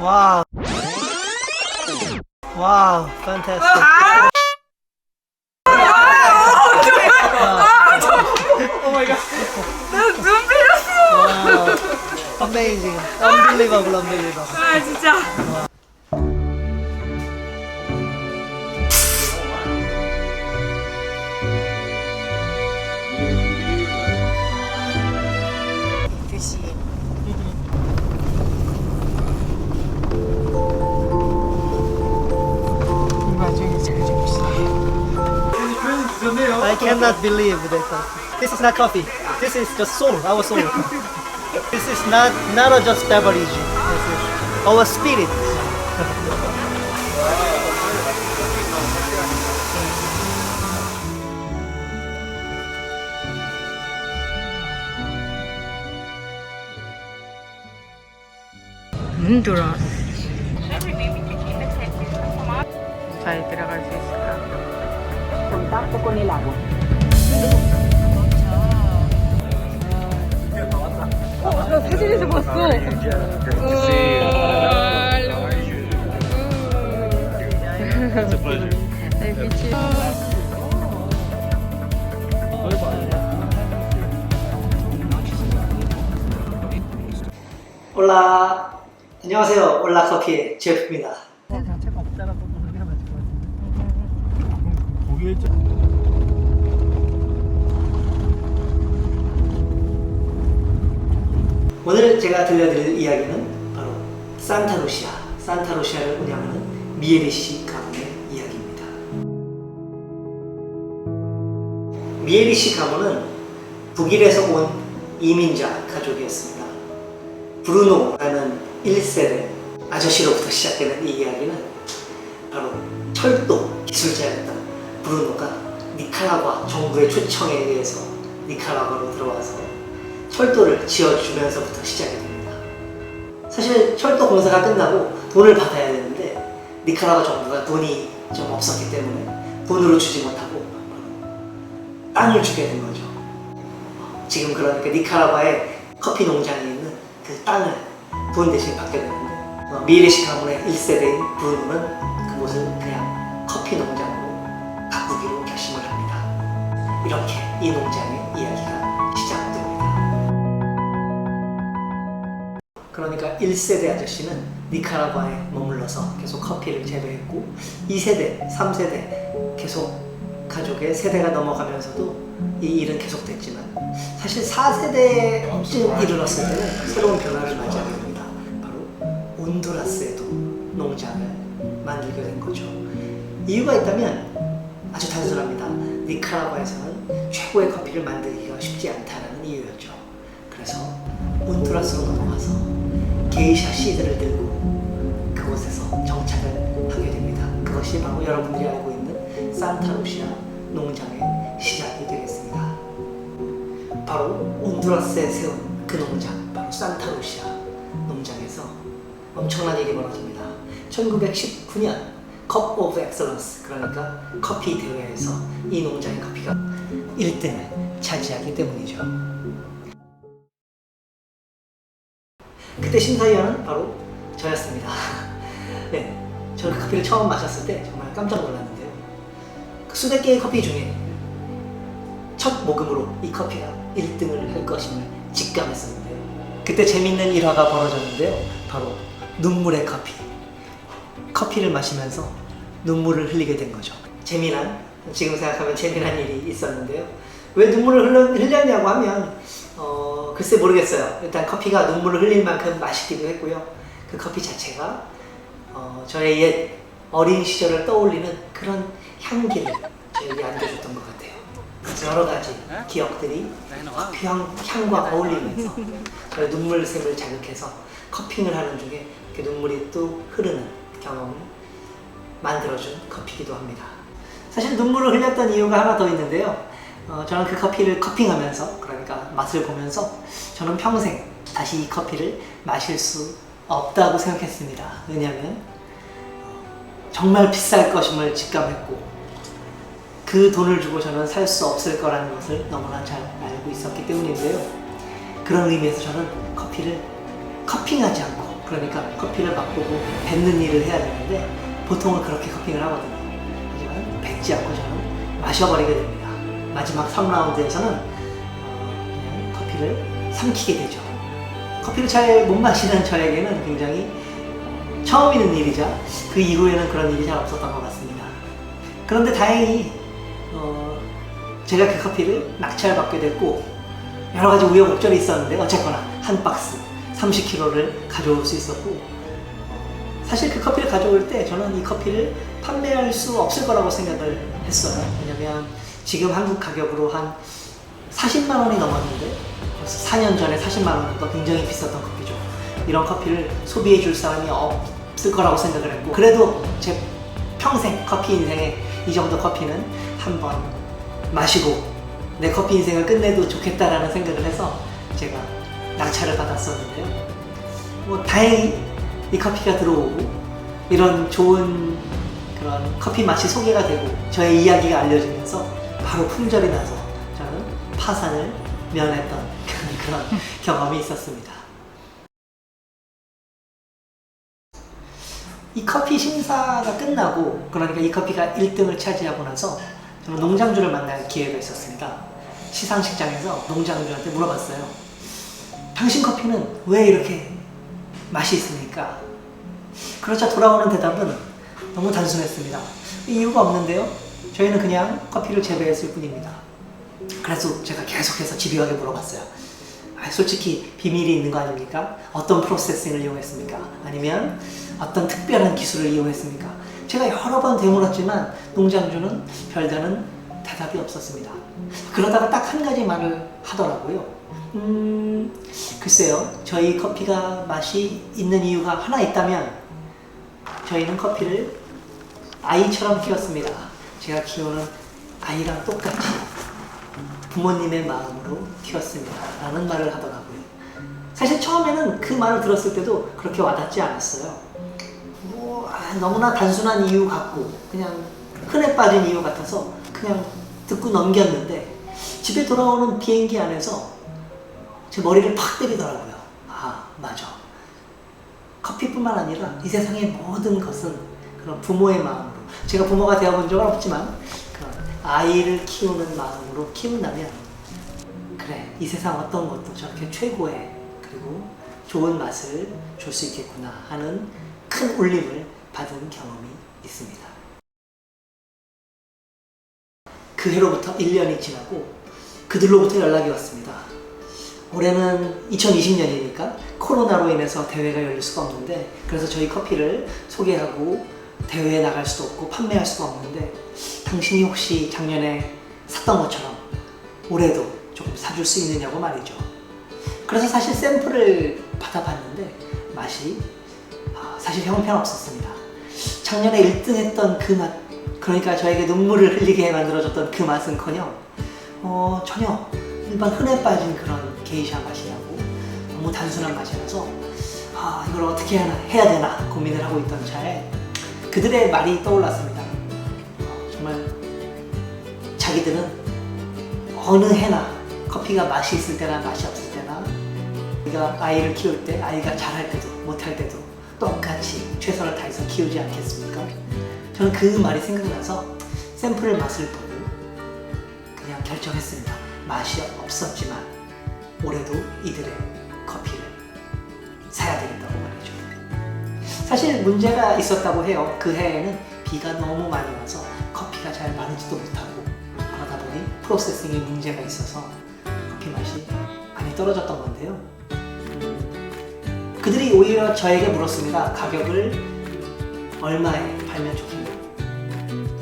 와우. 와우, fantastic. 눈 빌렸어. 와우. Amazing. Unbelievable, unbelievable. 아 진짜. 드 cannot believe this. This is not coffee. This is just soul, our soul. this is not not just beverage. This is our spirit. Honduras. Tayo, tira kasi contacto con el agua. 어, 나 사진에서 봤어. It's a pleasure. 미치. 올라 안녕하세요. 올라 커피의 제프입니다. 오늘 제가 들려드릴 이야기는 바로 산타루시아, 산타루시아를 운영하는 미에리시 가문의 이야기입니다. 미에리시 가문은 북일에서 온 이민자 가족이었습니다. 브루노라는 1세대 아저씨로부터 시작되는 이 이야기는 바로 철도 기술자였던 브루노가 니카라과 정부의 초청에 의해서 니카라과로 들어와서 철도를 지어주면서부터 시작이 됩니다. 사실 철도 공사가 끝나고 돈을 받아야 되는데 니카라과 정부가 돈이 좀 없었기 때문에 돈으로 주지 못하고 땅을 주게 된 거죠. 지금 그러니까 니카라과의 커피 농장에 있는 그 땅을 돈 대신 받게 되는데 어, 미레시 가문의 1세대인 브루노는 그곳을 그냥 커피 농장 이렇게 이 농장의 이야기가 시작됩니다. 그러니까 1세대 아저씨는 니카라과에 머물러서 계속 커피를 재배했고 2세대, 3세대 계속 가족의 세대가 넘어가면서도 이 일은 계속됐지만 사실 4세대쯤 이르렀을 때는 새로운 변화를 맞이하게 됩니다. 바로 온두라스에도 농장을 만들게 된 거죠. 이유가 있다면 아주 단순합니다. 니카라과에서는 최고의 커피를 만들기가 쉽지 않다는 이유였죠. 그래서 온두라스로 넘어가서 게이샤 씨드를 들고 그곳에서 정착을 하게 됩니다. 그것이 바로 여러분들이 알고 있는 산타루시아 농장의 시작이 되겠습니다. 바로 온두라스에 세운 그 농장, 바로 산타루시아 농장에서 엄청난 일이 벌어집니다. 1919년 컵 오브 엑셀런스 그러니까 커피 대회에서 이 농장의 커피가 1등을 차지하기 때문이죠. 그때 심사위원은 바로 저였습니다. 네, 저는 커피를 처음 마셨을 때 정말 깜짝 놀랐는데요. 그 수백 개의 커피 중에 첫 모금으로 이 커피가 1등을 할 것임을 직감했었는데요. 그때 재밌는 일화가 벌어졌는데요. 바로 눈물의 커피. 커피를 마시면서 눈물을 흘리게 된 거죠. 재미난, 지금 생각하면 재미난 일이 있었는데요. 왜 눈물을 흘렸냐고 하면, 어, 글쎄 모르겠어요. 일단 커피가 눈물을 흘릴 만큼 맛있기도 했고요. 그 커피 자체가, 어, 저의 옛 어린 시절을 떠올리는 그런 향기를 저에게 안겨줬던 것 같아요. 여러 가지 기억들이 커피 향, 향과 어울리면서 저의 눈물샘을 자극해서 커핑을 하는 중에 이렇게 눈물이 또 흐르는 경험을 만들어준 커피이기도 합니다. 사실 눈물을 흘렸던 이유가 하나 더 있는데요. 어, 저는 그 커피를 커핑하면서 그러니까 맛을 보면서 저는 평생 다시 이 커피를 마실 수 없다고 생각했습니다. 왜냐하면 어, 정말 비쌀 것임을 직감했고 그 돈을 주고 저는 살 수 없을 거라는 것을 너무나 잘 알고 있었기 때문인데요. 그런 의미에서 저는 커피를 커핑하지 않고 그러니까 커피를 맛보고 뱉는 일을 해야 되는데 보통은 그렇게 커핑을 하거든요. 뱉지 않고 저는 마셔버리게 됩니다. 마지막 3라운드에서는 어, 그냥 커피를 삼키게 되죠. 커피를 잘 못 마시는 저에게는 굉장히 어, 처음 있는 일이자 그 이후에는 그런 일이 잘 없었던 것 같습니다. 그런데 다행히 어, 제가 그 커피를 낙찰받게 됐고 여러 가지 우여곡절이 있었는데 어쨌거나 한 박스 30kg를 가져올 수 있었고 어, 사실 그 커피를 가져올 때 저는 이 커피를 판매할 수 없을 거라고 생각을 했어요. 왜냐면 지금 한국 가격으로 한 40만 원이 넘었는데 벌써 4년 전에 40만 원보다 굉장히 비쌌던 커피죠. 이런 커피를 소비해 줄 사람이 없을 거라고 생각을 했고 그래도 제 평생 커피 인생에 이 정도 커피는 한번 마시고 내 커피 인생을 끝내도 좋겠다라는 생각을 해서 제가 낙찰을 받았었는데요. 뭐 다행히 이 커피가 들어오고 이런 좋은 그런 커피 맛이 소개가 되고 저의 이야기가 알려지면서 바로 품절이 나서 저는 파산을 면했던 그런 경험이 있었습니다. 이 커피 심사가 끝나고 그러니까 이 커피가 1등을 차지하고 나서 저는 농장주를 만날 기회가 있었습니다. 시상식장에서 농장주한테 물어봤어요. 당신 커피는 왜 이렇게 맛이 있습니까? 그러자 돌아오는 대답은 너무 단순했습니다. 이유가 없는데요. 저희는 그냥 커피를 재배했을 뿐입니다. 그래서 제가 계속해서 집요하게 물어봤어요. 아, 솔직히 비밀이 있는 거 아닙니까? 어떤 프로세싱을 이용했습니까? 아니면 어떤 특별한 기술을 이용했습니까? 제가 여러 번 되물었지만 농장주는 별다른 대답이 없었습니다. 그러다가 딱 한 가지 말을 하더라고요. 음, 글쎄요. 저희 커피가 맛이 있는 이유가 하나 있다면 저희는 커피를 아이처럼 키웠습니다. 제가 키우는 아이랑 똑같이 부모님의 마음으로 키웠습니다. 라는 말을 하더라고요. 사실 처음에는 그 말을 들었을 때도 그렇게 와닿지 않았어요. 뭐, 아, 너무나 단순한 이유 같고, 그냥 흔해 빠진 이유 같아서 그냥 듣고 넘겼는데, 집에 돌아오는 비행기 안에서 제 머리를 팍 때리더라고요. 아, 맞아. 커피뿐만 아니라 이 세상의 모든 것은 그런 부모의 마음으로 제가 부모가 되어본 적은 없지만 그런 아이를 키우는 마음으로 키운다면 그래 이 세상 어떤 것도 저렇게 최고의 그리고 좋은 맛을 줄 수 있겠구나 하는 큰 울림을 받은 경험이 있습니다. 그 해로부터 1년이 지나고 그들로부터 연락이 왔습니다. 올해는 2020년이니까 코로나로 인해서 대회가 열릴 수가 없는데 그래서 저희 커피를 소개하고 대회에 나갈 수도 없고 판매할 수가 없는데 당신이 혹시 작년에 샀던 것처럼 올해도 조금 사줄 수 있느냐고 말이죠. 그래서 사실 샘플을 받아봤는데 맛이 아, 사실 형편없었습니다. 작년에 1등 했던 그 맛, 그러니까 저에게 눈물을 흘리게 만들어줬던 그 맛은커녕 어, 전혀 일반 흔해 빠진 그런 게이샤 맛이 나고 너무 단순한 맛이라서 아, 이걸 어떻게 하나 해야 되나 고민을 하고 있던 차에 그들의 말이 떠올랐습니다. 어, 정말 자기들은 어느 해나 커피가 맛이 있을 때나 맛이 없을 때나 우리가 아이를 키울 때 아이가 잘할 때도 못할 때도 똑같이 최선을 다해서 키우지 않겠습니까? 저는 그 말이 생각나서 샘플 맛을 보고 그냥 결정했습니다. 맛이 없었지만 올해도 이들의 커피를 사야 되겠다고 말이죠. 사실 문제가 있었다고 해요. 그 해에는 비가 너무 많이 와서 커피가 잘 마르지도 못하고 그러다 보니 프로세싱에 문제가 있어서 커피 맛이 많이 떨어졌던 건데요. 음, 그들이 오히려 저에게 물었습니다. 가격을 얼마에 팔면 좋겠냐.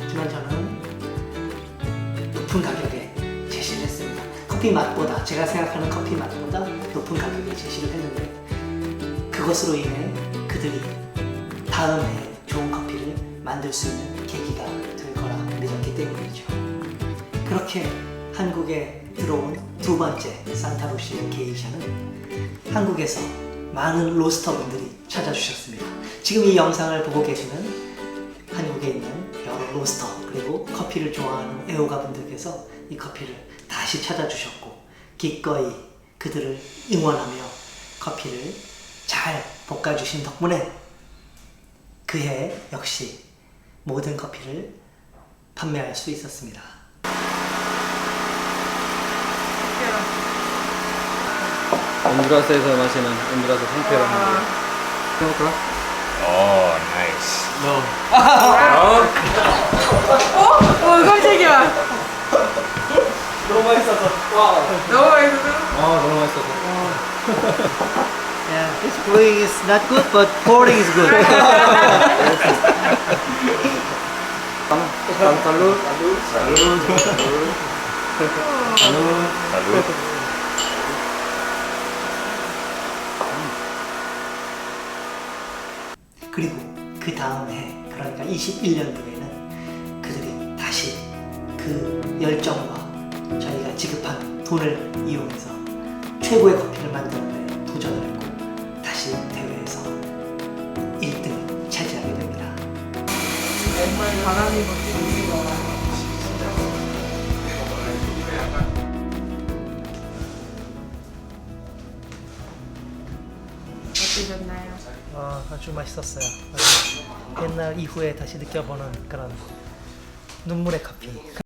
하지만 저는 높은 했습니다. 커피 맛보다 제가 생각하는 커피 맛보다 높은 가격에 제시를 했는데 그것으로 인해 그들이 다음 해에 좋은 커피를 만들 수 있는 계기가 될 거라 믿었기 때문이죠. 그렇게 한국에 들어온 두 번째 산타루시의 게이샤는 한국에서 많은 로스터분들이 찾아주셨습니다. 지금 이 영상을 보고 계시는 한국에 있는 여러 로스터 그리고 커피를 좋아하는 애호가 분들께서 이 커피를 다시 찾아주셨고 기꺼이 그들을 응원하며 커피를 잘 볶아주신 덕분에 그해 역시 모든 커피를 판매할 수 있었습니다. 온두라스에서 마시는 온두라스 상태로 하는 거예요. 해볼까? 오, 나이스. 어, 깜짝이야. 너무 맛있어서 와. 너무 맛있어. 아 너무 맛있어서. Yeah, this brewing is not good, but pouring is good. 살- 살루. 살루. 그리고 그 다음 해, 그러니까 21년도에는 그들이 다시 그 열정과 저희가 지급한 돈을 이용해서 최고의 커피를 만드는 데 도전을 했고 다시 대회에서 1등을 차지하게 됩니다. 바람이 멋지고. 어떠 아, 아주 맛있었어요. 옛날 이후에 다시 느껴보는 그런 눈물의 커피.